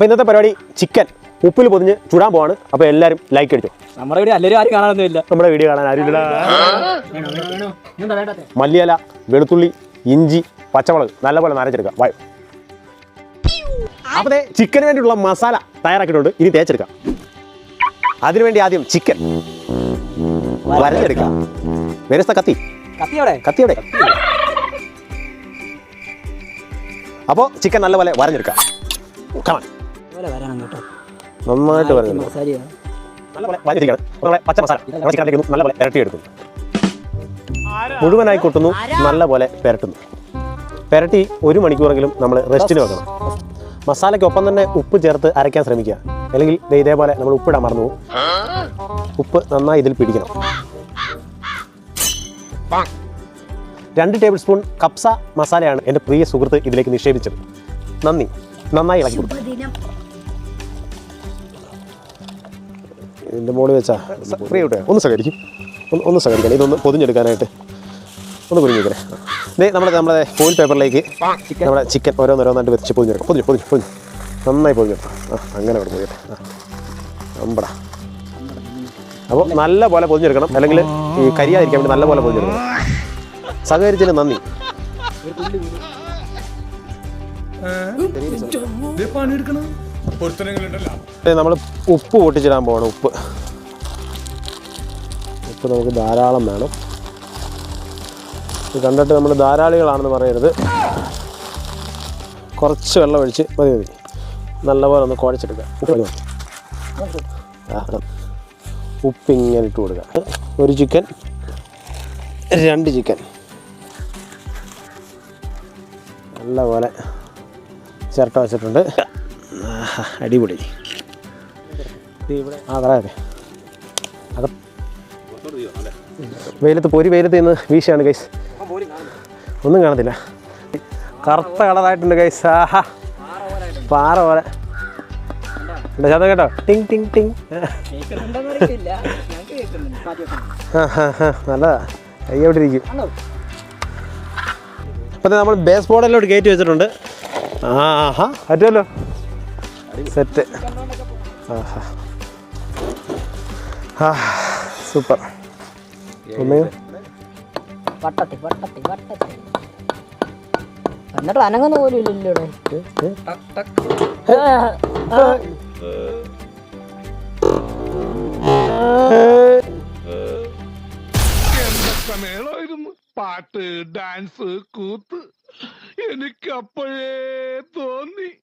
അപ്പോൾ ഇന്നത്തെ പരിപാടി ചിക്കൻ. ഉപ്പിൽ പൊതിഞ്ഞ് ചുടാൻ പോവാണ്. അപ്പോൾ എല്ലാവരും ലൈക്ക് അടിച്ചു. നമ്മുടെ വീഡിയോ എല്ലാവരും ആരും കാണാനൊന്നുമില്ല നമ്മുടെ വീഡിയോ കാണാൻ ആരുമില്ല മല്ലിയല വെളുത്തുള്ളി ഇഞ്ചി പച്ചമുളക് നല്ലപോലെ നനച്ചെടുക്കുക വായു അപ്പോൾ ചിക്കന് വേണ്ടിയിട്ടുള്ള മസാല തയ്യാറാക്കിയിട്ടുണ്ട്. ഇനി തേച്ചെടുക്കാം. അതിനുവേണ്ടി ആദ്യം ചിക്കൻ വരഞ്ഞെടുക്കാം വരസ്ത കത്തി. കത്തിയോടെ കത്തിയുടെ അപ്പോൾ ചിക്കൻ നല്ലപോലെ വരഞ്ഞെടുക്കാം. കാണാൻ വരണം കേട്ടോ. നന്നായിട്ട് പച്ച മസാല നല്ലപോലെ മുഴുവനായി കൊട്ടുന്നു നല്ലപോലെ പെരട്ടുന്നു. പെരട്ടി ഒരു മണിക്കൂറെങ്കിലും നമ്മൾ റെസ്റ്റിന് വെക്കണം. മസാലയ്ക്കൊപ്പം തന്നെ ഉപ്പ് ചേർത്ത് അരയ്ക്കാൻ ശ്രമിക്കുക. അല്ലെങ്കിൽ ദേ ഇതേപോലെ നമ്മൾ ഉപ്പിടാൻ മറന്നു പോകും. ഉപ്പ് നന്നായി ഇതിൽ പിടിക്കണം. രണ്ട് ടേബിൾ സ്പൂൺ കപ്സ മസാലയാണ് എന്റെ പ്രിയ സുഹൃത്ത് ഇതിലേക്ക് നിക്ഷേപിച്ചത്. നന്ദി. നന്നായി ഇളക്കി കൊടുത്തു. ഇതിന്റെ മുകളിൽ വെച്ചാ ഫ്രീ ഔട്ട് ഒന്ന് സഹകരിക്കും. ഒന്ന് ഒന്ന് സഹകരിക്കണം ഇതൊന്ന് പൊതിഞ്ഞെടുക്കാനായിട്ട് ഒന്ന് പൊതിഞ്ഞെടുക്കണേ ദേ നമ്മുടെ നമ്മുടെ ഫോയിൽ പേപ്പറിലേക്ക് നമ്മുടെ ചിക്കൻ ഓരോന്നോരോന്നായിട്ട് വെച്ച് പൊതിഞ്ഞെടുക്കും. പൊതിഞ്ഞു പൊതിഞ്ഞു പൊതിഞ്ഞു. നന്നായി പൊതിഞ്ഞെടുക്കാം. ആ അങ്ങനെ അവിടെ പൊതിയട്ടെ. ആ അമ്പടാ. അപ്പോൾ നല്ല പോലെ പൊതിഞ്ഞെടുക്കണം. അല്ലെങ്കിൽ ഈ കരിയാതിരിക്കാൻ വേണ്ടി നല്ല പോലെ പൊതിഞ്ഞെടുക്കണം. സഹകരിച്ചതിന് നന്ദി. പണിയെടുക്കണം. ഒരുത്തനെങ്കിലുണ്ടല്ലോ നമ്മൾ ഉപ്പ് പൊട്ടിച്ചിടാൻ പോകണം ഉപ്പ്. ഉപ്പ് നമുക്ക് ധാരാളം വേണം. ഇത് കണ്ടിട്ട് നമ്മൾ ധാരാളികളാണെന്ന് പറയരുത്. കുറച്ച് വെള്ളം ഒഴിച്ച് മതി മതി. നല്ലപോലെ ഒന്ന് കുഴച്ചെടുക്കുക. ഉപ്പ് ഇങ്ങനെ ഇട്ട് കൊടുക്കുക. ഒരു ചിക്കൻ രണ്ട് ചിക്കൻ. നല്ലപോലെ ചിരട്ട വെച്ചിട്ടുണ്ട്. അടിപൊളി. ഇവിടെ വെയിലത്ത് പൊരി വെയിലത്ത് നിന്ന് വീശാണ് ഗൈസ് ഒന്നും കാണത്തില്ല. കറുത്ത കളറായിട്ടുണ്ട് ഗൈസ് ആഹാ. പാറ പോലെ. ശബ്ദം കേട്ടോ? ടിങ് ടിങ് ടിങ്. നല്ലതാ. കൈയോടെ ഇരിക്കും. അപ്പം നമ്മൾ ബേസ് ബോർഡിലോട്ട് കയറ്റി വെച്ചിട്ടുണ്ട്. ആഹാ. പറ്റുമല്ലോ? സെറ്റ്. ആഹാ. ആ സൂപ്പർ. ഒന്നേ വട്ടത്തി വട്ടത്തി വട്ടത്തി. എന്നിട്ട് അനങ്ങുന്ന പോലും ഇല്ലല്ലോ പാട്ട് ഡാൻസ് കൂത്ത്. എനിക്ക് അപ്പോഴേ തോന്നി.